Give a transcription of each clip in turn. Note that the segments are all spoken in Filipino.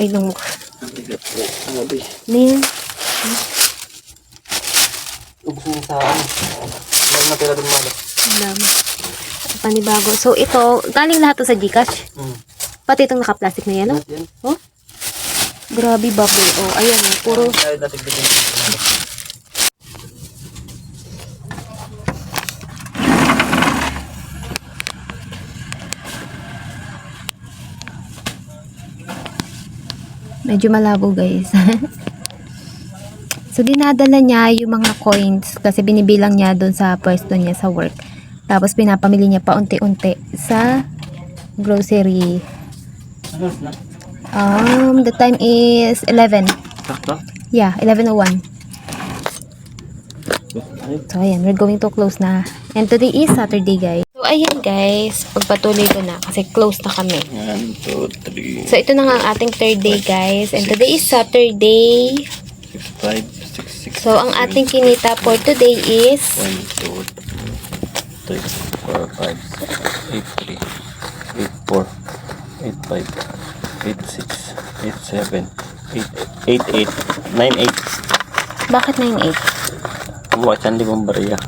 ay nung Ang bigat po. Sabi. Ano yan? Ubus sa ano. Alam. Panibago. So, ito, galing lahat to sa Gcash. Hmm. Pati itong naka-plastic na yan, no? Lahat yan. Oh? Grabe, bubble. Oh, ayan, oh, puro... Natin Medyo malabo, guys. so, dinadala niya yung mga coins kasi binibilang niya doon sa pwesto niya sa work. Tapos, pinapamili niya paunti-unti sa grocery. Um, the time is 11. Sakto? Yeah, 11.01. Ay. So, ayan, we're going to close na. And today is Saturday, guys. So, ayan, guys. Pagpatuloy ko na kasi close na kami. One, two, three, So, ito na nga ang ating third day, guys. And today is Saturday. six, five, six, six. So, ang ating kinita for today is One, two, three, four, five, six, eight, three, eight, four, eight, five, eight, six, eight, seven, eight, eight, eight, nine, eight. Bakit 9.8? Kumuha isang libong barya.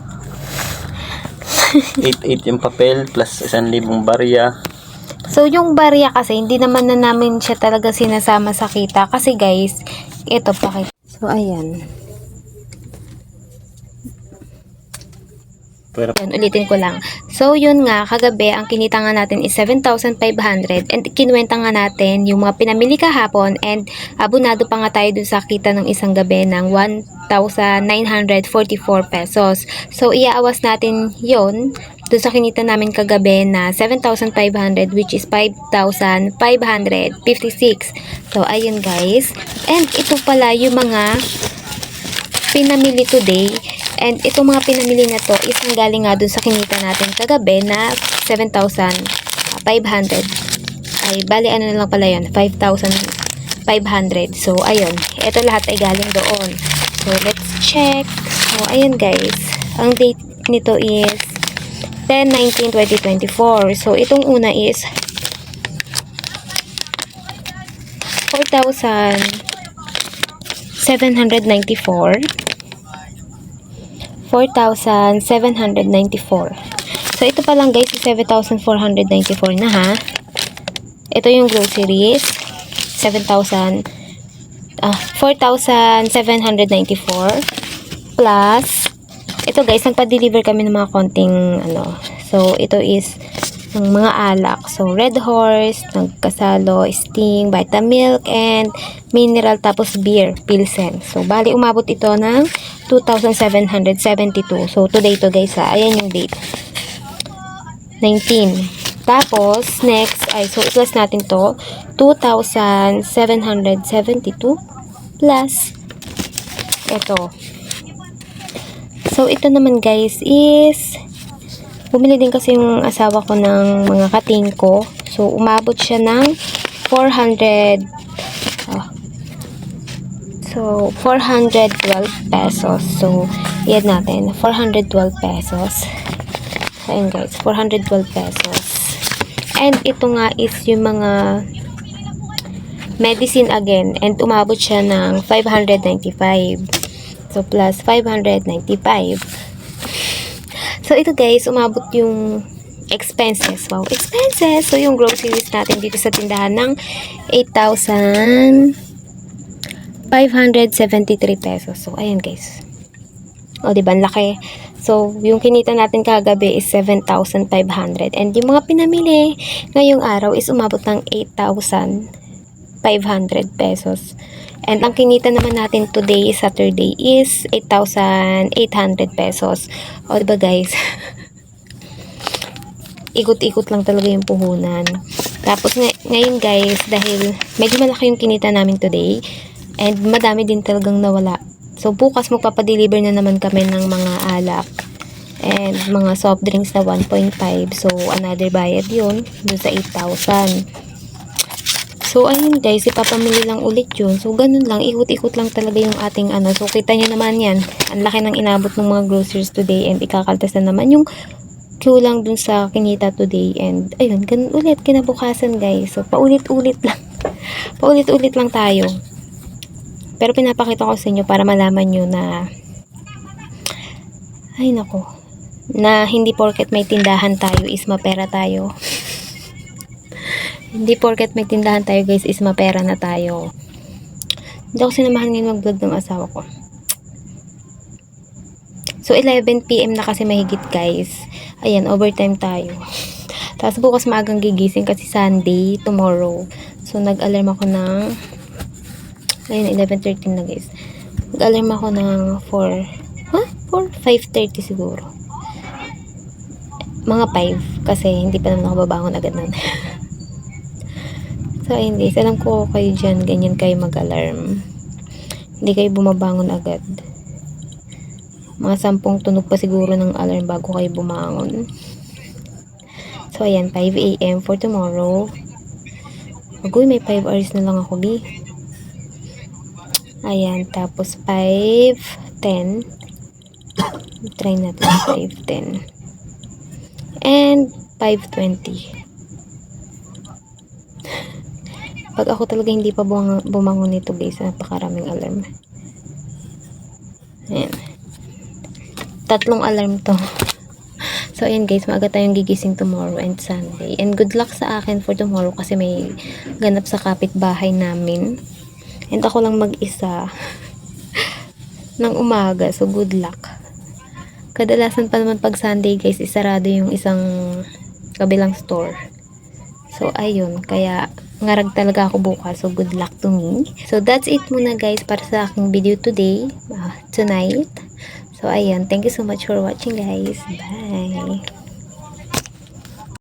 Eight, eight yung papel plus isang libong barya. So, yung barya kasi, hindi naman na namin siya talaga sinasama sa kita. Kasi, guys, ito pakita. So, ayan. Pero Yan, ulitin ko lang. So, yun nga, kagabi, ang kinita nga natin is 7,500 and kinuwenta nga natin yung mga pinamili kahapon and abunado pa nga tayo dun sa kita ng isang gabi ng 1,944 pesos. So, iaawas natin yon dun sa kinita namin kagabi na 7,500 which is 5,556. So, ayun guys. And ito pala yung mga pinamili today. And itong mga pinamili na to is galing nga dun sa kinita natin kagabi na 7,500. Ay, bali ano na lang pala yun, 5,500. So, ayun. Ito lahat ay galing doon. So, let's check. So, ayun guys. Ang date nito is 10-19-2024. So, itong una is 4,794. 4,794. So, ito pa lang guys, 7,494 na ha. Ito yung groceries. 7,000 ah, 4,794 plus ito guys, nagpa-deliver kami ng mga konting ano. So, ito is ng mga alak. So, Red Horse, nagkasalo, Sting, Vitamilk, and mineral tapos beer, Pilsen. So, bali umabot ito ng 2,772. So, today to guys ha. Ayan yung date. 19. Tapos, next, ay, so, plus natin to, 2,772 plus ito. So, ito naman guys is bumili din kasi yung asawa ko ng mga kating ko. So, umabot siya ng 400 ah, So, 412 pesos. So, yan natin. 412 pesos. So, guys. 412 pesos. And ito nga is yung mga medicine again. And umabot siya ng 595. So, plus 595. So, ito guys, umabot yung expenses. Wow, expenses! So, yung groceries natin dito sa tindahan ng 8,573 pesos. So, ayan guys. O, diba? Ang laki. So, yung kinita natin kagabi is 7,500. And yung mga pinamili ngayong araw is umabot ng 8,500 pesos. And ang kinita naman natin today, Saturday, is 8,800 pesos. O, diba guys? Ikot-ikot lang talaga yung puhunan. Tapos ngay- ngayon guys, dahil medyo malaki yung kinita namin today, and madami din talagang nawala. So, bukas magpapadeliver na naman kami ng mga alak and mga soft drinks na 1.5. So, another bayad yun dun sa 8,000. So, ayun guys, ipapamili lang ulit yun. So, ganun lang, ikot-ikot lang talaga yung ating ano. So, kita nyo naman yan. Ang laki ng inabot ng mga groceries today and ikakaltas na naman yung kulang dun sa kinita today. And, ayun, ganun ulit, kinabukasan guys. So, paulit-ulit lang. Paulit-ulit lang tayo. Pero pinapakita ko sa inyo para malaman nyo na ay nako na hindi porket may tindahan tayo is mapera tayo. hindi porket may tindahan tayo guys is mapera na tayo. Hindi ako sinamahan ngayon mag-vlog ng asawa ko. So 11pm na kasi mahigit guys. Ayan, overtime tayo. Tapos bukas maagang gigising kasi Sunday, tomorrow. So nag-alarm ako ng ayun, 11.13 na guys. Nag-alarm ako ng 4 huh? 4? 5.30 siguro. Mga 5 kasi hindi pa naman ako babangon agad nun. so ayun guys, alam ko kayo dyan, ganyan kayo mag-alarm. Hindi kayo bumabangon agad. Mga sampung tunog pa siguro ng alarm bago kayo bumangon. So, ayan, 5 a.m. for tomorrow. Agoy, may 5 hours na lang ako, B. Ayan, tapos 5.10. Try natin 5.10. And 5.20. Pag ako talaga hindi pa bumangon nito, guys, napakaraming alarm. Ayan. Tatlong alarm to. So, ayan guys, maaga tayong gigising tomorrow and Sunday. And good luck sa akin for tomorrow kasi may ganap sa kapitbahay namin. And ako lang mag-isa ng umaga. So, good luck. Kadalasan pa naman pag Sunday guys, isarado yung isang kabilang store. So, ayun. Kaya, ngarag talaga ako bukas. So, good luck to me. So, that's it muna guys para sa aking video today. ah, tonight. So, ayun. Thank you so much for watching guys. Bye!